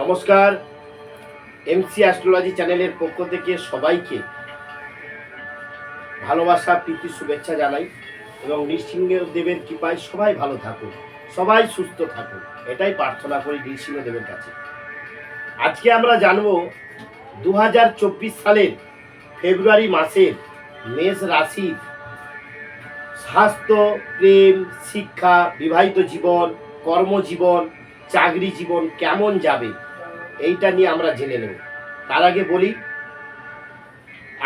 নমস্কার। MC astrology চ্যানেলের পক্ষ থেকে সবাইকে ভালোবাসা, প্রীতি, শুভেচ্ছা জানাই এবং নৃসিংহদেবের কৃপায় সবাই ভালো থাকুন, সবাই সুস্থ থাকুন। এটাই প্রার্থনা করি নৃসিংহদেবের কাছে। আজকে আমরা জানব দু সালের ফেব্রুয়ারি মাসের মেষ রাশির স্বাস্থ্য, প্রেম, শিক্ষা, বিবাহিত জীবন, কর্মজীবন চাকরি জীবন কেমন যাবে, এইটা নিয়ে আমরা জেনে নেব। তার আগে বলি,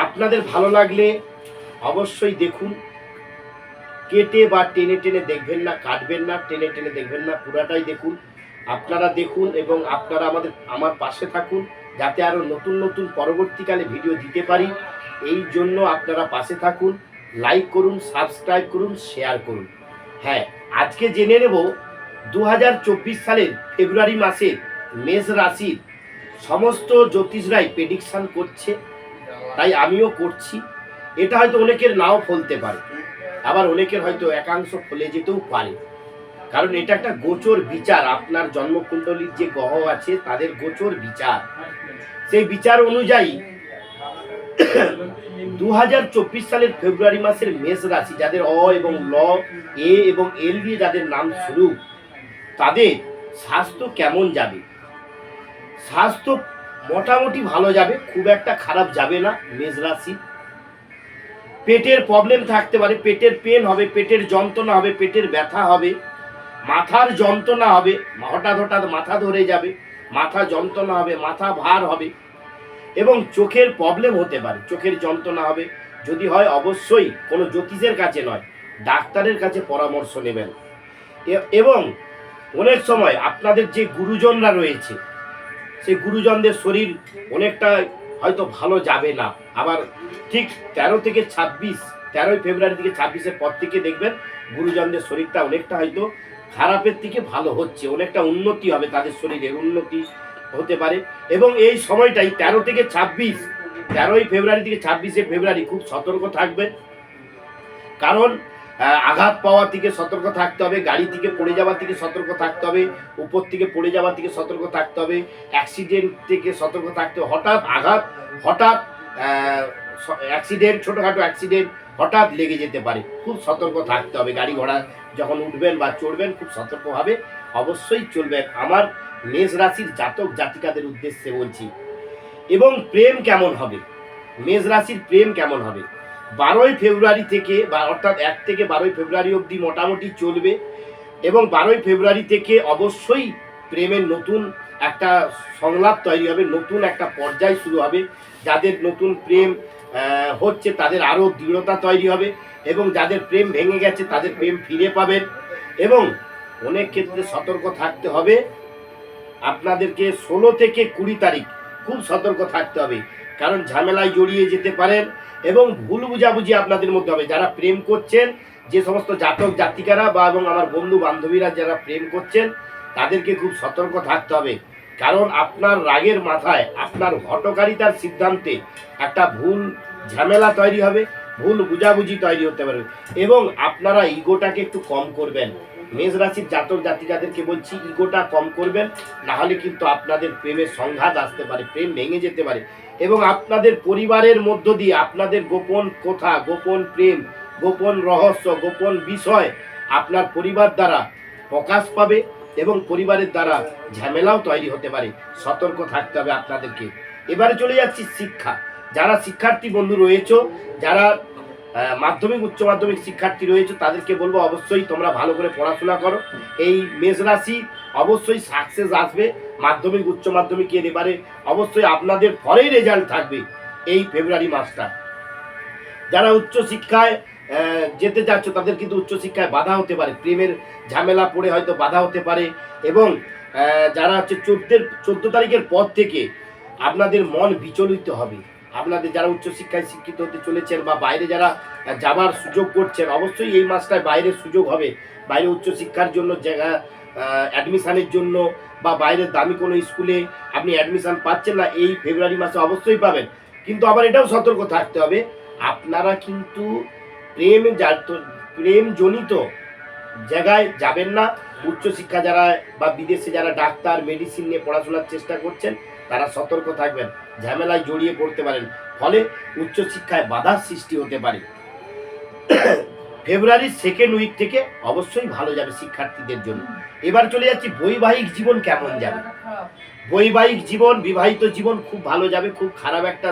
আপনাদের ভালো লাগলে অবশ্যই দেখুন। কেটে বা টেনে টেনে দেখবেন না, কাটবেন না, টেনে টেনে দেখবেন না, পুরাটাই দেখুন। আপনারা দেখুন এবং আপনারা আমাদের, আমার পাশে থাকুন, যাতে আরও নতুন নতুন পরবর্তীকালে ভিডিও দিতে পারি। এই জন্য আপনারা পাশে থাকুন, লাইক করুন, সাবস্ক্রাইব করুন, শেয়ার করুন। হ্যাঁ আজকে জেনে নেব দু হাজার চব্বিশ সালের ফেব্রুয়ারি মাসে মেষ রাশির সমস্ত জ্যোতিষরাই প্রেডিকশন করছে, তাই আমিও করছি। এটা হয়তো অনেকের নাও ফলতে পারে, আবার অনেকের হয়তো একাংশ ফলে যেতেও পারে। কারণ এটা একটা গোচর বিচার, আপনার জন্মকুণ্ডলীর যে গ্রহ আছে, তাদের গোচর বিচার। সেই বিচার অনুযায়ী দু হাজার চব্বিশ সালের ফেব্রুয়ারি মাসের মেষ রাশি, যাদের অ এবং ল, এ এবং এল দিয়ে যাদের নাম শুরু তাদের স্বাস্থ্য কেমন যাবে? স্বাস্থ্য মোটামুটি ভালো যাবে, খুব একটা খারাপ যাবে না মেষ রাশি। পেটের প্রবলেম থাকতে পারে, পেটের পেন হবে, পেটের যন্ত্রণা হবে, পেটের ব্যথা হবে, মাথার যন্ত্রণা হবে, হঠাৎ হঠাৎ মাথা ধরে যাবে, মাথা যন্ত্রণা হবে, মাথা ভার হবে এবং চোখের প্রবলেম হতে পারে, চোখের যন্ত্রণা হবে। যদি হয় অবশ্যই কোনো জ্যোতিষের কাছে নয়, ডাক্তারের কাছে পরামর্শ নেবেন। এবং অনেক সময় আপনাদের যে গুরুজনরা রয়েছে সেই গুরুজনদের শরীর অনেকটা হয়তো ভালো যাবে না। আবার ঠিক তেরো থেকে ছাব্বিশ, তেরোই ফেব্রুয়ারি থেকে ছাব্বিশের পর থেকে দেখবেন গুরুজনদের শরীরটা অনেকটা হয়তো খারাপের থেকে ভালো হচ্ছে, অনেকটা উন্নতি হবে তাদের শরীরের উন্নতি হতে পারে। এবং এই সময়টাই তেরো থেকে ছাব্বিশ, তেরোই ফেব্রুয়ারি থেকে ছাব্বিশে ফেব্রুয়ারি খুব সতর্ক থাকবেন। কারণ আঘাত পাওয়া থেকে সতর্ক থাকতে হবে, গাড়ি থেকে পড়ে যাওয়া থেকে সতর্ক থাকতে হবে, উপর থেকে পড়ে যাওয়া থেকে সতর্ক থাকতে হবে অ্যাক্সিডেন্ট থেকে সতর্ক থাকতে হবে। হঠাৎ আঘাত, হঠাৎ অ্যাক্সিডেন্ট ছোটোখাটো অ্যাক্সিডেন্ট হঠাৎ লেগে যেতে পারে। খুব সতর্ক থাকতে হবে। গাড়ি ঘোড়া যখন উঠবেন বা চড়বেন, খুব সতর্কভাবে অবশ্যই চলবেন। আমার মেষ রাশির জাতক জাতিকাদের উদ্দেশ্যে বলছি। এবং প্রেম কেমন হবে? মেষ রাশির প্রেম কেমন হবে? বারোই ফেব্রুয়ারি থেকে বা অর্থাৎ এক থেকে বারোই ফেব্রুয়ারি অবধি মোটামুটি চলবে এবং বারোই ফেব্রুয়ারি থেকে অবশ্যই প্রেমের নতুন একটা সংলাপ তৈরি হবে, নতুন একটা পর্যায় শুরু হবে। যাদের নতুন প্রেম হচ্ছে তাদের আরও দৃঢ়তা তৈরি হবে এবং যাদের প্রেম ভেঙে গেছে তাদের প্রেম ফিরে পাবেন এবং অনেক ক্ষেত্রে সতর্ক থাকতে হবে। আপনাদেরকে ষোলো থেকে কুড়ি তারিখ খুব সতর্ক থাকতে হবে। কারণ ঝামেলায় জড়িয়ে যেতে পারেন এবং ভুল বুঝাবুঝি আপনাদের মধ্যে হবে। যারা প্রেম করছেন, যে সমস্ত জাতক জাতিকারা বা এবং আমার বন্ধু বান্ধবীরা যারা প্রেম করছেন, তাদেরকে খুব সতর্ক থাকতে হবে। কারণ আপনার রাগের মাথায়, আপনার হটকারিতার সিদ্ধান্তে একটা ভুল ঝামেলা তৈরি হবে, ভুল বুঝাবুঝি তৈরি হতে পারে এবং আপনারা ইগোটাকে একটু কম করবেন। মেষ রাশির জাতক জাতিকাদেরকে বলছি, ইগোটা কম করবেন, নাহলে কিন্তু আপনাদের প্রেমের সংঘাত আসতে পারে, প্রেম ভেঙে যেতে পারে। এবং আপনাদের পরিবারের মধ্য দিয়ে আপনাদের গোপন কথা, গোপন প্রেম, গোপন রহস্য, গোপন বিষয় আপনার পরিবার দ্বারা প্রকাশ পাবে এবং পরিবারের দ্বারা ঝামেলাও তৈরি হতে পারে। সতর্ক থাকতে হবে আপনাদেরকে। এবারে চলে যাচ্ছি শিক্ষা। যারা শিক্ষার্থী বন্ধু রয়েছ, যারা মাধ্যমিক, উচ্চ মাধ্যমিক শিক্ষার্থী রয়েছে, তাদেরকে বলব অবশ্যই তোমরা ভালো করে পড়াশোনা করো। এই মেষ রাশি অবশ্যই সাকসেস আসবে। মাধ্যমিক, উচ্চ মাধ্যমিক মাধ্যমিকের এবারে অবশ্যই আপনাদের পরেই রেজাল্ট থাকবে এই ফেব্রুয়ারি মাসটা। যারা উচ্চ শিক্ষায় যেতে চাচ্ছ, তাদের কিন্তু উচ্চশিক্ষায় বাধা হতে পারে। প্রেমের ঝামেলা পড়ে হয়তো বাধা হতে পারে এবং যারা হচ্ছে চোদ্দের, চোদ্দ তারিখের পর থেকে আপনাদের মন বিচলিত হবে। আপনাদের যারা উচ্চশিক্ষায় শিক্ষিত হতে চলেছেন বা বাইরে যারা যাবার সুযোগ করছেন, অবশ্যই এই মাসটায় বাইরের সুযোগ হবে। বাইরে উচ্চশিক্ষার জন্য জায়গা অ্যাডমিশানের জন্য বা বাইরের দামি কোনো স্কুলে আপনি অ্যাডমিশান পাচ্ছেন না, এই ফেব্রুয়ারি মাসে অবশ্যই পাবেন। কিন্তু আবার এটাও সতর্ক থাকতে হবে, আপনারা কিন্তু প্রেম জাত প্রেম জনিত জায়গায় যাবেন না। উচ্চশিক্ষা যারা বা বিদেশে যারা ডাক্তার মেডিসিন নিয়ে পড়াশোনার চেষ্টা করছেন, তারা সতর্ক থাকবেন, ঝামেলায় জড়িয়ে পড়তে পারেন। ফলে উচ্চশিক্ষায় বাধার সৃষ্টি হতে পারে। ফেব্রুয়ারির সেকেন্ড উইক থেকে অবশ্যই ভালো যাবে শিক্ষার্থীদের জন্য। এবার চলে যাচ্ছি, বৈবাহিক জীবন কেমন যাবে? বৈবাহিক জীবন, বিবাহিত জীবন খুব ভালো যাবে, খুব খারাপ একটা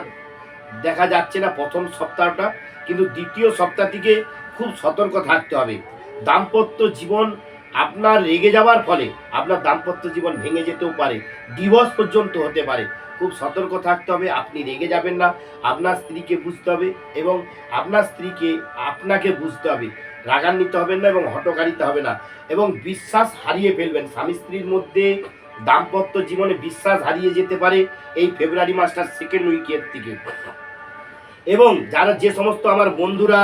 দেখা যাচ্ছে না প্রথম সপ্তাহটা। কিন্তু দ্বিতীয় সপ্তাহ থেকে খুব সতর্ক থাকতে হবে। দাম্পত্য জীবন আপনার রেগে যাওয়ার ফলে আপনার দাম্পত্য জীবন ভেঙে যেতেও পারে ডিভোর্স পর্যন্ত হতে পারে। খুব সতর্ক থাকতে হবে, আপনি রেগে যাবেন না, আপনার স্ত্রীকে বুঝতে হবে এবং আপনার স্ত্রীকে আপনাকে বুঝতে হবে। রাগান্বিত হবেন না এবং হটকারিতে হবে না এবং বিশ্বাস হারিয়ে ফেলবেন। স্বামী স্ত্রীর মধ্যে দাম্পত্য জীবনে বিশ্বাস হারিয়ে যেতে পারে এই ফেব্রুয়ারি মাসটার সেকেন্ড উইকের থেকে। এবং যারা যে সমস্ত আমার বন্ধুরা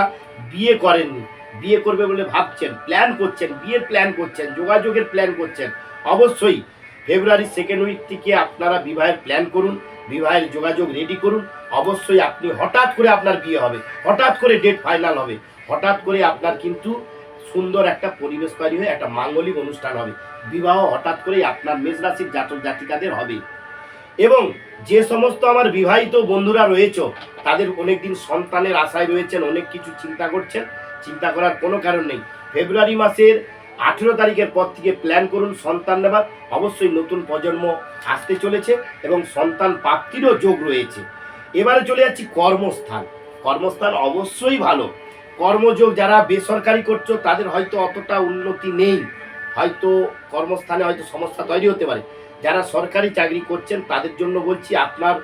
বিয়ে করেননি বিয়ে করবে বলে ভাবছেন প্ল্যান করছেন, বিয়ের প্ল্যান করছেন, যোগাযোগের প্ল্যান করছেন, অবশ্যই ফেব্রুয়ারি সেকেন্ড উইক থেকে আপনারা বিবাহের প্ল্যান করুন, বিবাহের যোগাযোগ রেডি করুন, অবশ্যই আপনি হঠাৎ করে আপনার বিয়ে হবে, হঠাৎ করে ডেট ফাইনাল হবে, হঠাৎ করে আপনার কিন্তু সুন্দর একটা পরিবেশ তৈরি হয়ে একটা মাঙ্গলিক অনুষ্ঠান হবে, বিবাহ হঠাৎ করেই আপনার মেষ রাশির জাতক জাতিকাদের হবে। এবং যে সমস্ত আমার বিবাহিত বন্ধুরা রয়েছে, তাদের অনেকদিন সন্তানের আশায় রয়েছেন, অনেক কিছু চিন্তা করছেন চিন্তা করার কোনো কারণ নেই। ফেব্রুয়ারি মাসের আঠেরো তারিখের পর থেকে প্ল্যান করুন সন্তান নেবার। অবশ্যই নতুন প্রজন্ম আসতে চলেছে এবং সন্তান প্রাপ্তিরও যোগ রয়েছে। এবারে চলে যাচ্ছি কর্মস্থান। কর্মস্থান অবশ্যই ভালো। কর্মযোগ যারা বেসরকারি করছ, তাদের হয়তো অতটা উন্নতি নেই। হয়তো কর্মস্থানে হয়তো সমস্যা তৈরি হতে পারে। যারা সরকারি চাকরি করছেন, তাদের জন্য বলছি আপনার